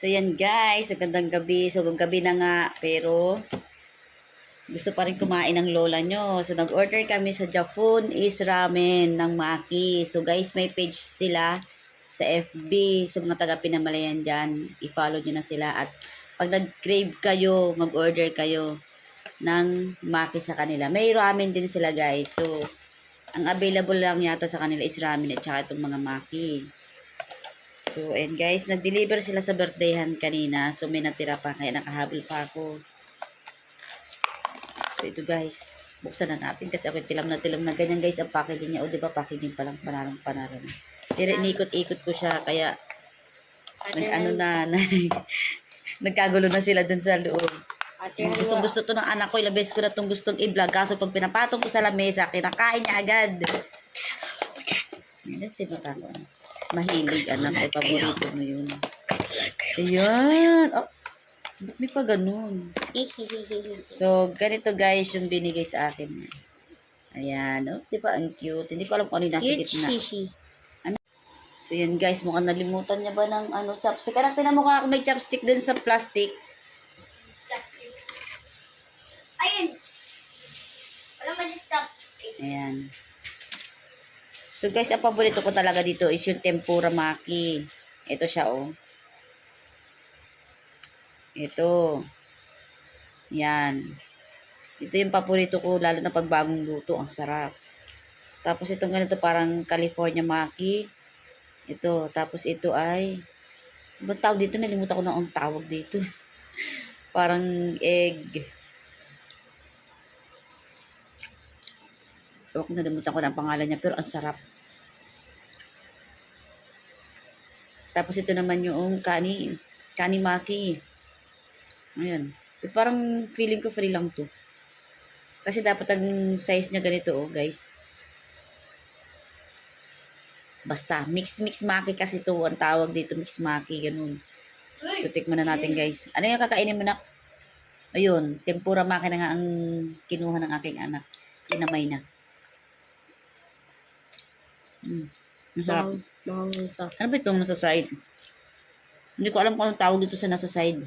So yan guys, magandang gabi. So gabi na nga, pero gusto pa rin kumain ng lola nyo. So nag-order kami sa Jafun is Ramen ng Maki. So guys, may page sila sa FB. Sa mga taga Pinamalayan dyan, i-follow nyo na sila. At pag nag-crave kayo, mag-order kayo ng Maki sa kanila. May ramen din sila guys. So, ang available lang yata sa kanila is ramen at saka itong mga Maki. So, and guys, nag-deliver sila sa birthdayhan kanina. So, may natira pa. Kaya nakahabol pa ako. So, ito guys. Buksan na natin. Kasi ako tilam na tilam na ganyan guys ang packaging niya. O, di ba packaging pa lang panarang panarang. Pero inikot-ikot ko siya. Kaya, nag, ano na, na nagkagulo na sila dun sa loob. Ate, Gustong gusto to ng anak ko. Ilang beses ko na itong gustong i-vlog. Kaso pag pinapatong ko sa lamesa, kinakain niya agad. Ayan, sino tako? Mahilig, anak ko. Paborito mo yun. Ayan. Oh, ba't may pa ganun? So, ganito guys yung binigay sa akin. Ayan. Oh, di ba? Ang cute. Hindi ko alam kung ano yung nasa gitna. shishi. So, yan guys. Mukhang nalimutan niya ba ng ano, chopstick. Anak, tinan mo ka may chopstick dun sa plastic. Ayun. Wala man yung stop. Ayan. So guys, ang paborito ko talaga dito is yung tempura maki. Ito siya oh. Ito. Yan. Ito yung paborito ko lalo na pag bagong luto. Ang sarap. Tapos itong ganito parang California maki. Ito. Tapos ito ay Ba't tawag dito? Nalimutan ko na ang tawag dito. parang egg. Ko nalimutan ko na ang pangalan niya, pero ang sarap. Tapos ito naman yung kani, kani maki. Ayan. Eh, parang feeling ko free lang to. Kasi dapat ang size niya ganito, oh, guys. Basta, mix-mix maki kasi to ang tawag dito, mix maki, ganun. So, tikman na natin, guys. Ano yung kakainin mo na? Ayun, tempura maki na nga ang kinuha ng aking anak. Kinamay na. Mm. Ang sarap. Mangunta. Ano ba itong nasa side? Hindi ko alam kung anong tawag dito sa nasa side.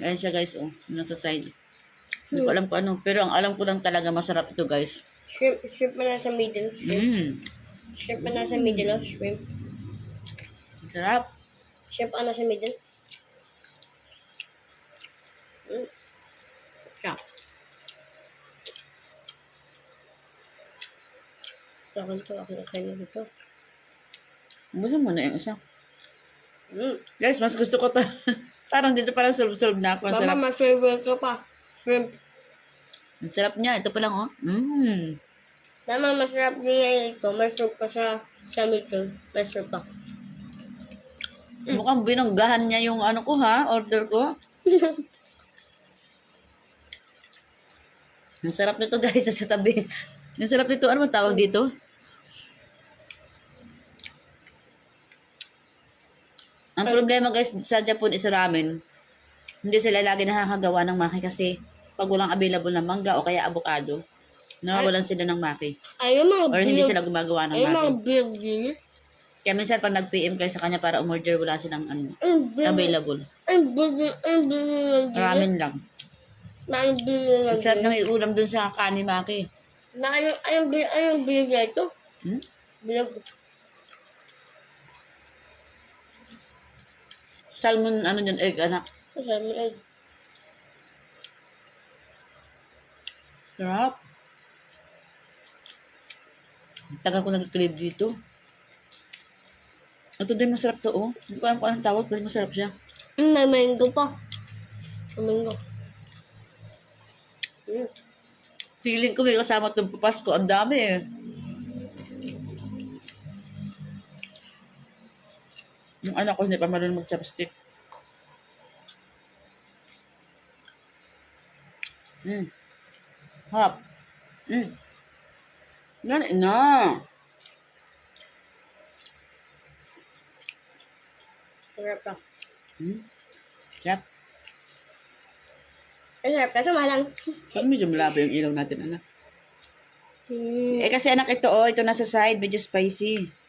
Ayan siya guys, oh. Nasa side. Hindi ko alam kung ano. Pero ang alam ko lang talaga masarap ito guys. Shrimp, shrimp pa nasa middle. Shrimp, Mmm. shrimp pa nasa middle of shrimp. Sarap. Shrimp pa nasa middle. Mm. Siya. Sakal to, ako nakainin dito. Gusto mo na yung isa. Mm. Guys, mas gusto ko to. Parang dito parang solve-solve na ako. Ang sarap. Mama, may favorite ka pa. Shrimp. Ang sarap niya. Ito pa lang oh. Mmm. Mama, masarap na ito. May soup pa sa, sa middle. May soup pa. Mukhang binanggahan niya yung ano ko ha. Order ko. Ang sarap nito guys sa tabi. Ang sarap nito. Ano tawag dito? Ang problema guys sa Japan is ramen. Hindi sila lagi nakakagawa ng maki kasi pag walang available na mangga o kaya avocado, nawawalan sila ng maki. Ayun mga Or hindi sila gumagawa ng Ayun maki. mga bilog din. Kaya minsan pag nag-PM kayo sa kanya para umorder, wala silang ano, available. Ang bilog. Ang. Ramen lang. Ang bilog. Ang sarap ng iulam dun sa kanimaki. Na anong, anong, anong bilog na ito? Hmm? Bilog. Salmon, ano yun, egg, anak. Sabi ay, Sarap. Tagal ko nag-crave dito. Ito din masarap to, oh. Hindi ko alam kung anong tawag, pero masarap siya. mm, may mango pa. May mango. Mm. Feeling ko may kasama itong papasko. Ang dami eh. Yung anak ko hindi pa marunong mag-chopstick. Mm. Hap. Mm. Ganun na. Sarap pa. Mm. Sarap. Ang sarap kaso malang. Pag medyo malabo yung ilaw natin, anak. Mm. Eh kasi anak ito, oh, ito nasa side, medyo spicy.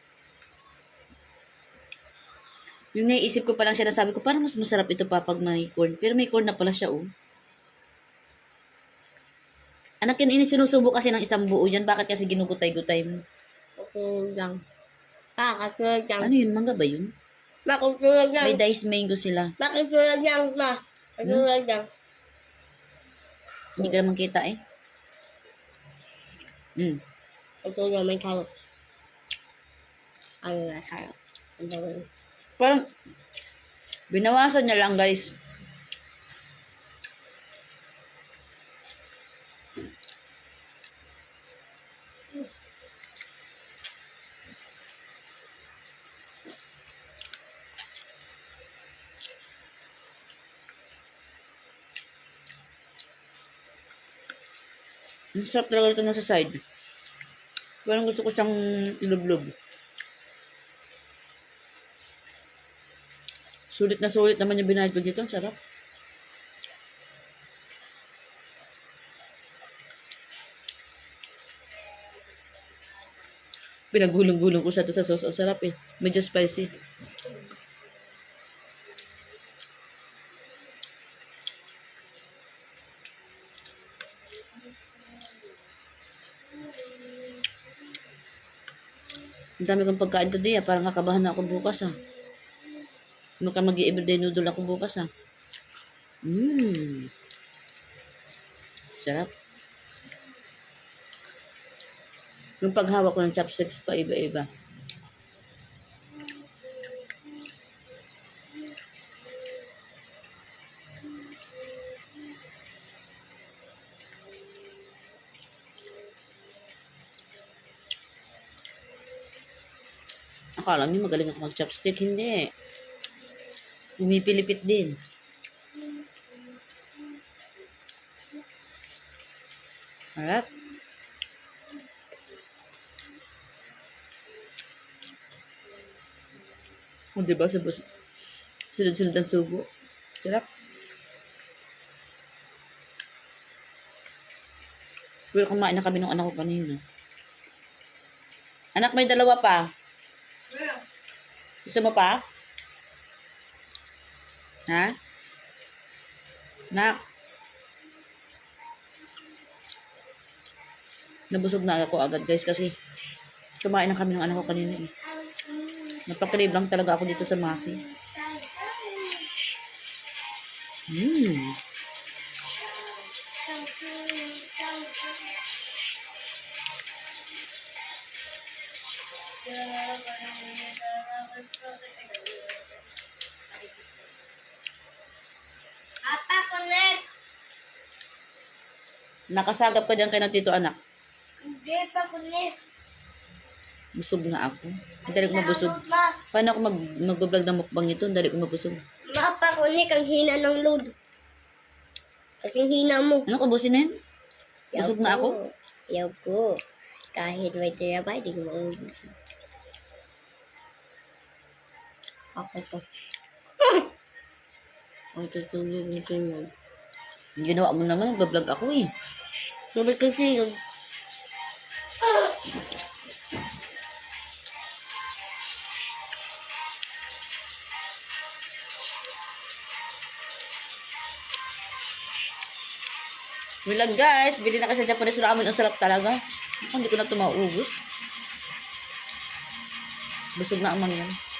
Yung naiisip ko pa lang siya na sabi ko, parang mas masarap ito pa pag may corn. Pero may corn na pala siya, oh. Anak yan, ini sinusubo kasi ng isang buo yan. Bakit kasi ginugutay-gutay mo? Kasunod lang. Ah, kasunod lang. Ano yun? Mangga ba yun? Ma, kasunod lang. May diced mango sila. Ma, kasunod lang, ma. Kasunod lang. Hindi ka naman kita eh. Mm. Kasunod lang, may carrot. Ano na, carrot. Ang dami. Parang, binawasan niya lang guys. Ang sarap talaga ito nasa side. Parang gusto ko siyang ilublob. Sulit na sulit naman yung binayad ko dito. Sarap. Pinagulong-gulong ko sa ito sa sauce. Ang sarap eh. Medyo spicy. Ang dami kong pagkain today ah. Parang kakabahan na ako bukas ah. Baka mag everyday noodle ako bukas ah. Mmm. Sarap. Yung paghawak ko ng chopsticks pa iba-iba. Akala niyo magaling ako mag-chopstick. Hindi. Pumipilipit din. Harap. O, diba? Sabos, sunod-sunod ang subo. Sarap. Pero kumain na kami ng anak ko kanina. Anak, may dalawa pa. Gusto mo pa? Ha? Nak? Nabusog na ako agad guys kasi kumain na kami ng anak ko kanina eh. Napakrib lang talaga ako dito sa Maki. Mmm. Apa, connect! Nakasagap ka dyan kay na tito anak. Hindi pa connect. Busog na ako. Ang dali ko mabusog. Ma, Paano ako mag mag-vlog ng mukbang ito? Ang dali ko mabusog. ma, pa connect ang hina ng load. Kasing hina mo. Ano ko busin na yun? Busog na ako? Yaw ko. Kahit may tira pa, hindi ko maubos. Ako to. Ang tutulog tingog. Yung Ginawa mo naman, nag-vlog ako eh. Bakit kasi yun? Yun lang guys, bili na kasi sa Japanese ramen. Ang sarap talaga. Ako, hindi ko na ito maubos. Busog na ang mga yan.